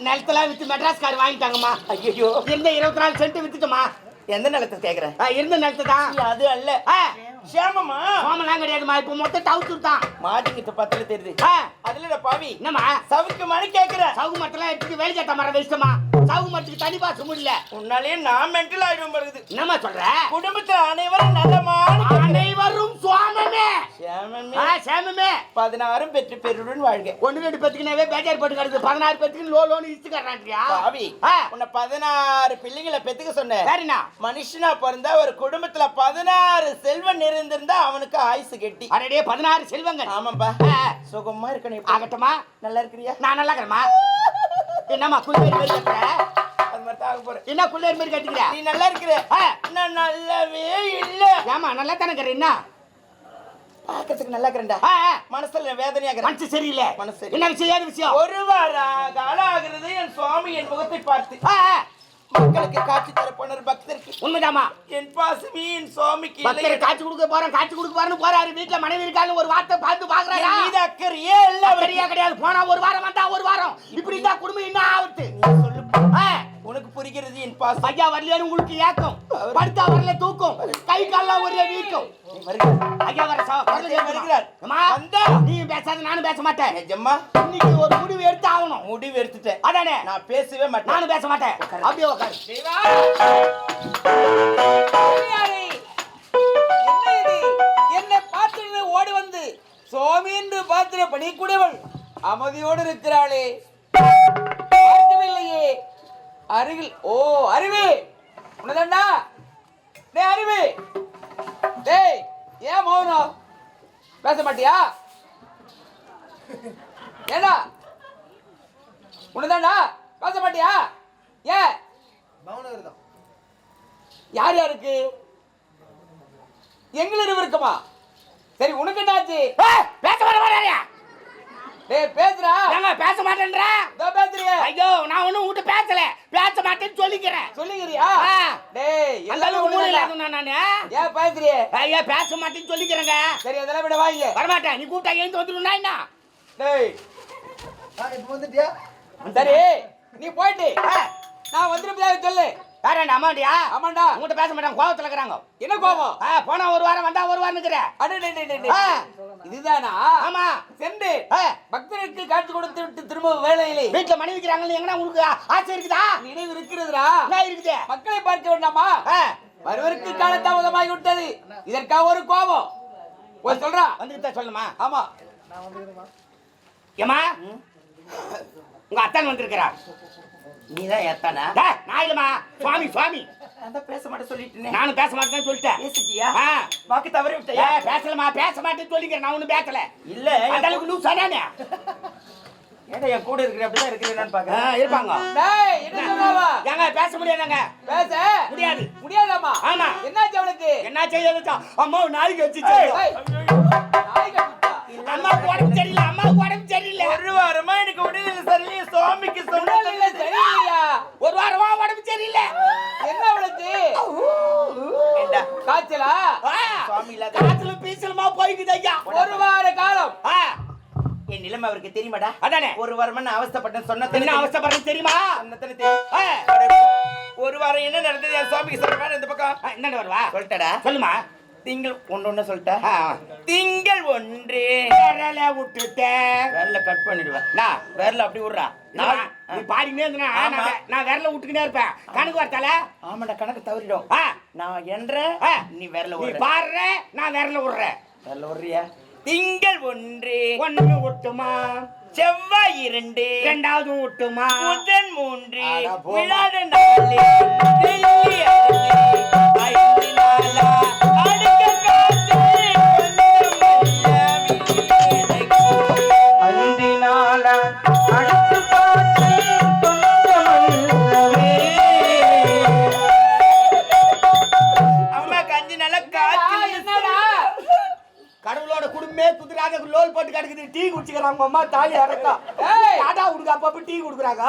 நிலத்தெல்லாம் வித்து மெட்ராஸ் கார் வாங்கிட்டாங்கம்மா. ஐயோ இருந்த இருபத்தி நாலு சென்ட் வித்துட்டோமா எந்த நிலத்தை கேக்குற ஆ, இருந்த நிலத்தை தான். அது அல்ல. சேமமா சோமெல்லாம் கிடையாதுமா இப்போ மொத்தம் டவுத்து தான். மாட்டிக்கிட்ட பத்துல தெரியுது. அதுல பாவி. என்னம்மா? சவுக்கு மணி கேக்குற சவுகு மரத்தெல்லாம் எடுத்துட்டு வேலை சட்டை மரம் வச்சுட்டோமா சவுகு மரத்துக்கு தனி பாச முடியல. உன்னாலே நான் மென்டல் ஆயிடும் படுகுது என்னம்மா சொல்ற? குடும்பத்துல அனைவரும் நல்லமான அனைவரும் சுவாமமே. சேமமே. சேமமே. பதினாறும் பெற்று பெருடன் வாழ்க. ஒண்ணு ரெண்டு பேத்துக்குனாவே பேஜார் போட்டு கிடக்குது பதினாறு பேத்துக்கு லோ லோன் இச்சு கட்டுறான்றியா? பாவி. உன்னை பதினாறு பிள்ளைங்களை பெத்துக்க சொன்னேன். சரிண்ணா. மனுஷனா பிறந்தா ஒரு குடும்பத்துல பதினாறு செல்வம் நிறைந்திருந்தா அவனுக்கு ஆயுசு கெட்டி. அரடே பதினாறு செல்வங்கள். ஆமாப்பா சுகமா இருக்கணும். ஆகட்டுமா? நல்லா இருக்கிறியா? நான் நல்லா இருக்கிறேம்மா. என்னம்மா குள்ளேரி மாதிரி கட்டுற அது மாதிரி தான் போறேன் என்ன குள்ளேரி மாதிரி கட்டிக்கிற? நீ நல்லா இருக்கிற. நான் நல்லாவே இல்ல. ஏமா நல்லா தானே இருக்கிற என்ன? பாக்கிறதுக்கு நல்லா இருக்கிறேன்டா. மனசுல வேதனையா இருக்கிறேன். மனசு சரியில்லை. மனசு. என்ன விஷயம் விஷயம்? ஒரு வார காலம் ஆகிறது என் சுவாமி என் முகத்தை பார்த்து. மக்களுக்கு காட்சி தர போனார் பக்தருக்கு. உண்மைதாம்மா. என் பாசமே என் சுவாமிக்கு. பக்தர் காட்சி கொடுக்க போறேன் காட்சி கொடுக்க போறேன்னு போறாரு. வீட்டுல மனைவி இருக்கான்னு ஒரு வார்த்தை பார்த்து பாக்குறாரா மீது அக்கறையே இல்ல. சரியா கிடையாது. போனா ஒரு வாரம் வந்தா ஒரு வாரம். இப்படி இருந்தா குடும்பம் என்ன ஆகுது. சொல்லு புரிகிறது என் பாசம். ஐயா வரலையான்னு உங்களுக்கு ஏக்கம். படுத்தா வரல தூக்கம். கை கால்லாம் ஒரே வீக்கம். ஐயா வர வருகிறார். நீ பேசாத நானும் பேச மாட்டேன். நிஜமா இன்னைக்கு ஒரு முடிவு எடுத்து ஆகணும் முடிவு எடுத்துட்டேன். அதானே? நான் பேசவே மாட்டேன். நானும் பேச மாட்டேன். அப்படியே உட்காரு? என்ன இது? என்னை பார்த்து ஓடி வந்து சுவாமி என்று பார்த்து பணிக்கூடியவள் அமைதியோடு இருக்கிறாளே. அருகில் ஓ அறிவு உனதண்டா? டேய் அறிவு டேய் ஏன் மௌனம் பேச மாட்டியா? ஏடா உனதாண்டா? பேச மாட்டியா? ஏன்? யார் யாருக்கு? எங்களுக்கு இருக்குமா சரி உனக்கு என்னாச்சு? பேச வர வராயா டேய் பேசுறா ஏங்க பேச மாட்டேன்றா? இதோ பேசுறியே. ஐயோ நான் ஒண்ணும் உன்கிட்ட பேசல. பேச மாட்டேன்னு சொல்லிக்கிறேன். சொல்லிக்கிறியா? ஆ. டேய் அந்த அளவுக்கு மூளை இல்லாத நானு ஏன் பேசுறியே? ஐயா பேச மாட்டேன்னு சொல்லிக்கிறேங்க. சரி அதெல்லாம் விட வாங்க வரமாட்டேன். நீ கூப்பிட்டா எழுந்து வந்துடும்னா என்ன? டேய். சரி நீ போயிட்டு நான் வந்துருப்பதாக சொல்லு. யாரேண்டா அம்மாண்டியா ஆமாண்டா உங்ககிட்ட பேச மாட்டாங்க கோவத்துல இருக்கிறாங்க. என்ன கோபம் ஆ, போனா ஒரு வாரம் வந்தா ஒரு வாரம் இருக்கிற இதுதானா? ஆமா. சென்று பக்தருக்கு காட்சி கொடுத்து விட்டு திரும்ப வேலையிலே. வீட்டுல மனைவி இருக்கிறாங்கன்னு எங்கன்னா உங்களுக்கு ஆசை இருக்குதா? நினைவு இருக்கிறதுடா என்ன இருக்குது? மக்களை பார்க்க வேண்டாமா? ஆ, வருவதற்கு காலதாமதமாகி விட்டது. இதற்காக ஒரு கோபம். ஒரு சொல்றா. வந்துகிட்டா சொல்லுமா ஆமா. ஏமா உங்க அத்தான் வந்திருக்கிறா. நீ தான் ஏத்தானா டேய், நான் இல்லம்மா. சுவாமி சுவாமி. நான் பேச மாட்டேன் சொல்லிட்டேனே. நானும் பேச மாட்டேன்னு சொல்லிட்டேன். பேசிட்டியா. வாக்கு தவறி விட்டியா? பேசலமா பேச மாட்டேன்னு சொல்லிக்கிறேன் நான் ஒண்ணும் பேசல. இல்ல அந்த அளவுக்கு லூஸ் அதானே ஏடா என் கூட இருக்கிற அப்படிதான் இருக்கிறேன்னு பாக்குறேன் இருப்பாங்க. ஏங்க பேச முடியாதாங்க. பேச? முடியாது. முடியாதாமா ஆமா. என்னாச்சு அவளுக்கு? என்ன செய்ய அம்மா நாய் கடிச்சா. அம்மாவுக்கு உடம்பு சரியில்லை அம்மாவுக்கு உடம்பு சரியில்லை. ஒரு வாரமா எனக்கு உடல்நிலை சரியில்லை. சுவாமிக்கு உடல்நிலை சொன்னது சரியில்லையா ஒரு வாரமா உடம்பு சரியில்லை என்ன அவளுக்கு ஏண்டா, காய்ச்சலா? காத்துல பீசலுமா போய்க்குது ஐயா. ஒரு வார காலம். என் நிலைமை அவருக்கு தெரியுமாடா? அதானே. ஒரு வாரமா நான் அவஸ்தைப்பட்டேன் சொன்ன என்ன அவசரப்படுறது தெரியுமா? ஒரு வாரம் என்ன நடந்தது? என் சுவாமிக்கு சொல்றேன் இந்த பக்கம். ஆ, என்னண்டு வருவா. சொல்லிட்டடா. சொல்லுமா. திங்கள் ஒண்ணு ஒண்ணு சொல்லிட்டா திங்கள் ஒன்று. விரல விட்டுட்டேன் விரல கட் பண்ணிடுவேன் நான் விரல அப்படி விடுறா. நான் நீ பாடினே இருந்தா. நான் விரல விட்டுக்கினே இருப்பேன். கணக்கு வரத்தால ஆமாடா கணக்கு தவறிடும். நான் என்ற. நீ விரல நீ பாடுற நான் விரல விடுறேன் விரல விடுறியா? திங்கள் ஒன்று. ஒண்ணு விட்டுமா செவ்வாய் இரண்டு. ரெண்டாவது விட்டுமா புதன் மூன்று. விழாட நாலு போட்டு கிடக்குது டீ குடிச்சுக்கிறாங்க அம்மா தாலி ஏய். டாடா கொடுக்க அப்பப்ப டீ கொடுக்குறாங்க